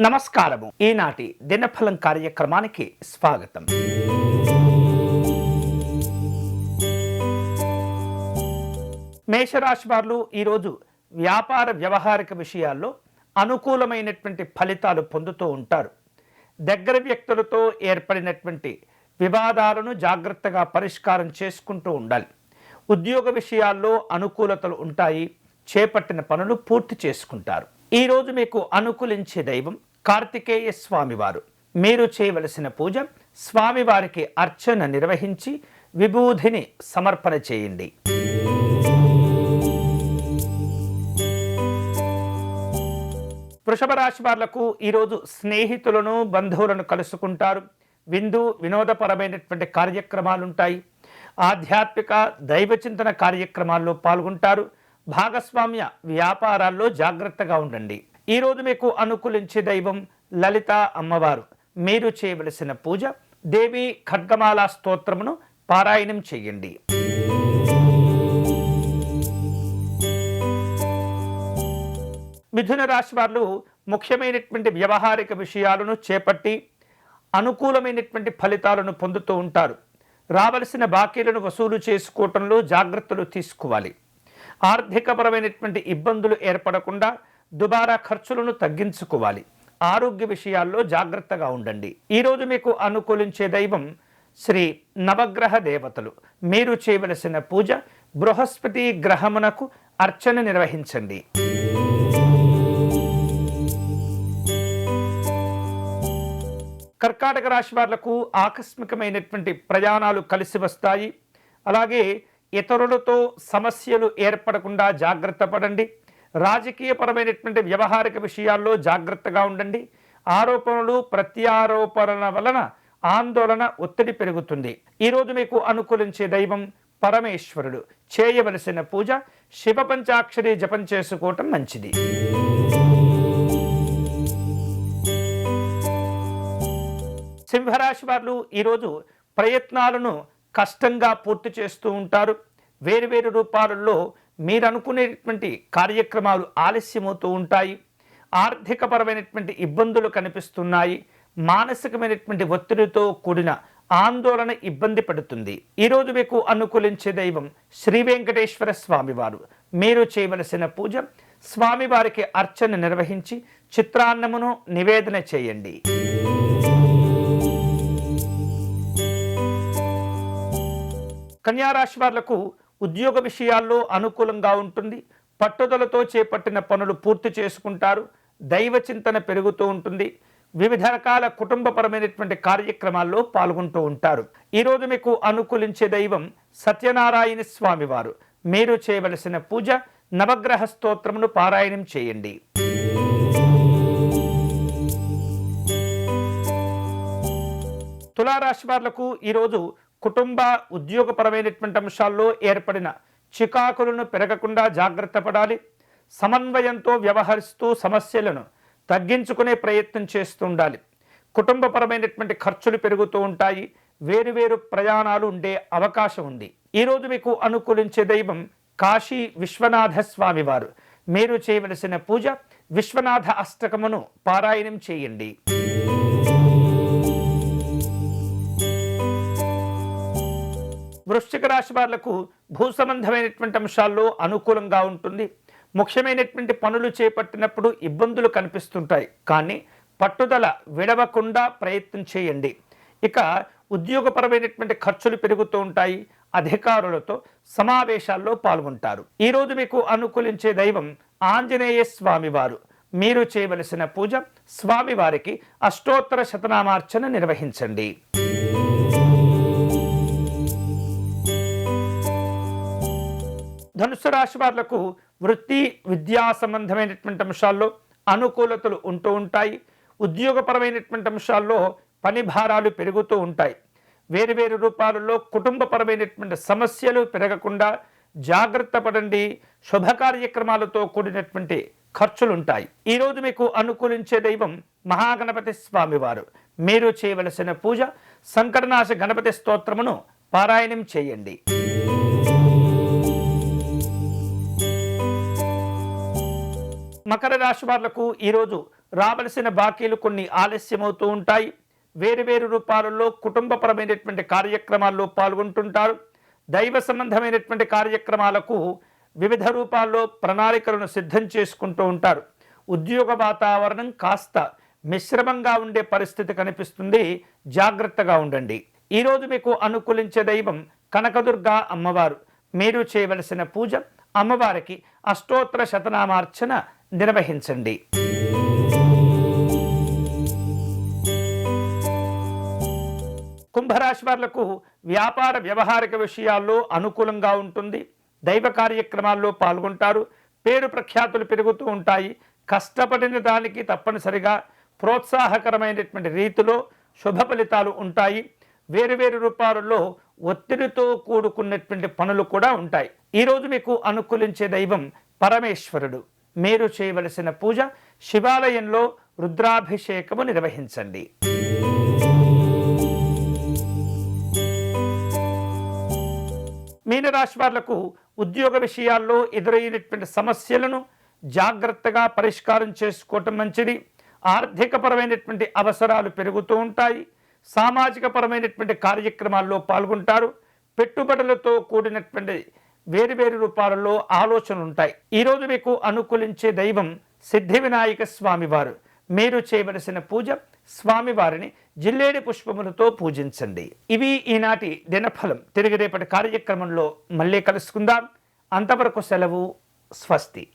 నమస్కారము. ఈనాటి దినఫలం కార్యక్రమానికి స్వాగతం. మేషరాశి వారు ఈరోజు వ్యాపార వ్యవహారిక విషయాల్లో అనుకూలమైనటువంటి ఫలితాలు పొందుతూ ఉంటారు. దగ్గర వ్యక్తులతో ఏర్పడినటువంటి వివాదాలను జాగ్రత్తగా పరిష్కారం చేసుకుంటూ ఉండాలి. ఉద్యోగ విషయాల్లో అనుకూలతలు ఉంటాయి. చేపట్టిన పనులు పూర్తి చేసుకుంటారు. ఈరోజు మీకు అనుకూలించే దైవం కార్తికేయ స్వామివారు. మీరు చేయవలసిన పూజ స్వామివారికి అర్చన నిర్వహించి విభూధిని సమర్పణ చేయండి. వృషభ రాశి వాళ్ళకు ఈరోజు స్నేహితులను బంధువులను కలుసుకుంటారు. విందు వినోదపరమైనటువంటి కార్యక్రమాలు ఉంటాయి ఆధ్యాత్మిక దైవచింతన కార్యక్రమాల్లో పాల్గొంటారు. భాగస్వామ్య వ్యాపారాల్లో జాగ్రత్తగా ఉండండి. ఈరోజు మీకు అనుకూలించే దైవం లలిత అమ్మవారు. మీరు చేయవలసిన పూజ దేవి ఖడ్గమాల స్తోత్రమును పారాయణం చేయండి. మిథున రాశి వారు ముఖ్యమైనటువంటి వ్యవహారిక విషయాలను చేపట్టి అనుకూలమైనటువంటి ఫలితాలను పొందుతూ ఉంటారు. రావలసిన బాకీలను వసూలు చేసుకోవటంలో జాగ్రత్తలు తీసుకోవాలి. ఆర్థికపరమైనటువంటి ఇబ్బందులు ఏర్పడకుండా దుబారా ఖర్చులను తగ్గించుకోవాలి. ఆరోగ్య విషయాల్లో జాగ్రత్తగా ఉండండి. ఈరోజు మీకు అనుకూలించే దైవం శ్రీ నవగ్రహ దేవతలు. మీరు చేయవలసిన పూజ బృహస్పతి గ్రహమునకు అర్చన నిర్వహించండి. కర్కాటక రాశి వాళ్ళకు ఆకస్మికమైనటువంటి ప్రయాణాలు కలిసి వస్తాయి. అలాగే ఇతరులతో సమస్యలు ఏర్పడకుండా జాగ్రత్త పడండి. రాజకీయపరమైనటువంటి వ్యవహారిక విషయాల్లో జాగ్రత్తగా ఉండండి. ఆరోపణలు ప్రత్యారోపణల వలన ఆందోళన ఒత్తిడి పెరుగుతుంది. ఈరోజు మీకు అనుకూలించే దైవం పరమేశ్వరుడు. చేయవలసిన పూజ శివ పంచాక్షరి జపం చేసుకోవటం మంచిది. సింహరాశి వారు ఈరోజు ప్రయత్నాలను కష్టంగా పూర్తి చేస్తూ ఉంటారు. వేరువేరు రూపాలలో మీరు అనుకునేటువంటి కార్యక్రమాలు ఆలస్యమవుతూ ఉంటాయి ఆర్థికపరమైనటువంటి ఇబ్బందులు కనిపిస్తున్నాయి మానసికమైనటువంటి ఒత్తిడితో కూడిన ఆందోళన ఇబ్బంది పడుతుంది. ఈరోజు మీకు అనుకూలించే దైవం శ్రీ వెంకటేశ్వర స్వామివారు. మీరు చేయవలసిన పూజ స్వామివారికి అర్చన నిర్వహించి చిత్రాన్నమును నివేదన చేయండి. కన్యారాశి వాళ్ళకు ఉద్యోగ విషయాల్లో అనుకూలంగా ఉంటుంది. పట్టుదలతో చేపట్టిన పనులు పూర్తి చేసుకుంటారు. దైవ చింతన పెరుగుతూ ఉంటుంది. వివిధ రకాల కుటుంబపరమైనటువంటి కార్యక్రమాల్లో పాల్గొంటూ ఉంటారు. ఈరోజు మీకు అనుకూలించే దైవం సత్యనారాయణ స్వామివారు. మీరు చేయవలసిన పూజ నవగ్రహ స్తోత్రమును పారాయణం చేయండి. తులారాశి వారులకు ఈరోజు కుటుంబ ఉద్యోగపరమైనటువంటి అంశాల్లో ఏర్పడిన చికాకులను పెరగకుండా జాగ్రత్త పడాలి. సమన్వయంతో వ్యవహరిస్తూ సమస్యలను తగ్గించుకునే ప్రయత్నం చేస్తూ ఉండాలి. కుటుంబపరమైనటువంటి ఖర్చులు పెరుగుతూ ఉంటాయి. వేరువేరు ప్రయాణాలు ఉండే అవకాశం ఉంది. ఈరోజు మీకు అనుకూలించే దైవం కాశీ విశ్వనాథ స్వామివారు మీరు చేయవలసిన పూజ విశ్వనాథ అష్టకమును పారాయణం చేయండి. వృశ్చిక రాశి వాళ్ళకు భూ సంబంధమైనటువంటి అంశాల్లో అనుకూలంగా ఉంటుంది. ముఖ్యమైనటువంటి పనులు చేపట్టినప్పుడు ఇబ్బందులు కనిపిస్తుంటాయి. కానీ పట్టుదల విడవకుండా ప్రయత్నం చేయండి. ఇక ఉద్యోగపరమైనటువంటి ఖర్చులు పెరుగుతూ ఉంటాయి. అధికారులతో సమావేశాల్లో పాల్గొంటారు. ఈరోజు మీకు అనుకూలించే దైవం ఆంజనేయ స్వామివారు. మీరు చేయవలసిన పూజ స్వామివారికి అష్టోత్తర శతనామార్చన నిర్వహించండి. ధనుసు రాశి వాళ్ళకు వృత్తి విద్యా సంబంధమైనటువంటి అంశాల్లో అనుకూలతలు ఉంటూ ఉంటాయి. ఉద్యోగపరమైనటువంటి అంశాల్లో పని భారాలు పెరుగుతూ ఉంటాయి. వేరువేరు రూపాలలో కుటుంబపరమైనటువంటి సమస్యలు పెరగకుండా జాగ్రత్త పడండి. శుభ కార్యక్రమాలతో కూడినటువంటి ఖర్చులుంటాయి ఈరోజు మీకు అనుకూలించే దైవం మహాగణపతి స్వామివారు. మీరు చేయవలసిన పూజ సంకటనాశ గణపతి స్తోత్రమును పారాయణం చేయండి. మకర రాశి వాళ్ళకు ఈరోజు రావలసిన బాకీలు కొన్ని ఆలస్యమవుతూ ఉంటాయి. వేరు వేరు రూపాలలో కుటుంబపరమైనటువంటి కార్యక్రమాల్లో పాల్గొంటుంటారు. దైవ సంబంధమైనటువంటి కార్యక్రమాలకు వివిధ రూపాల్లో ప్రణాళికలను సిద్ధం చేసుకుంటూ ఉంటారు. ఉద్యోగ వాతావరణం కాస్త మిశ్రమంగా ఉండే పరిస్థితి కనిపిస్తుంది. జాగ్రత్తగా ఉండండి. ఈరోజు మీకు అనుకూలించే దైవం కనకదుర్గ అమ్మవారు. మీరు చేయవలసిన పూజ అమ్మవారికి అష్టోత్తర శతనామార్చన నిర్వహించండి. కుంభరాశి వారులకు వ్యాపార వ్యవహారిక విషయాల్లో అనుకూలంగా ఉంటుంది. దైవ కార్యక్రమాల్లో పాల్గొంటారు. పేరు ప్రఖ్యాతులు పెరుగుతూ ఉంటాయి. కష్టపడిన దానికి తప్పనిసరిగా ప్రోత్సాహకరమైనటువంటి రీతిలో శుభ ఫలితాలు ఉంటాయి. వేరు వేరు రూపాలలో ఒత్తిడితో కూడుకున్నటువంటి పనులు కూడా ఉంటాయి. ఈరోజు మీకు అనుకూలించే దైవం పరమేశ్వరుడు. మీరు చేయవలసిన పూజ శివాలయంలో రుద్రాభిషేకము నిర్వహించండి. మీనరాశి వాళ్ళకు ఉద్యోగ విషయాల్లో ఎదురైనటువంటి సమస్యలను జాగ్రత్తగా పరిష్కారం చేసుకోవటం మంచిది. ఆర్థికపరమైనటువంటి అవసరాలు పెరుగుతూ ఉంటాయి. సామాజిక పరమైనటువంటి కార్యక్రమాల్లో పాల్గొంటారు. పెట్టుబడులతో కూడినటువంటి వేరువేరు రూపాలలో ఆలోచనలు ఉంటాయి ఈరోజు మీకు అనుకూలించే దైవం సిద్ధి వినాయక స్వామివారు. మీరు చేయవలసిన పూజ స్వామివారిని జిల్లేడి పుష్పములతో పూజించండి. ఇవి ఈనాటి దినఫలం. తిరిగి రేపటి కార్యక్రమంలో మళ్ళీ కలుసుకుందాం. అంతవరకు సెలవు స్వస్తి.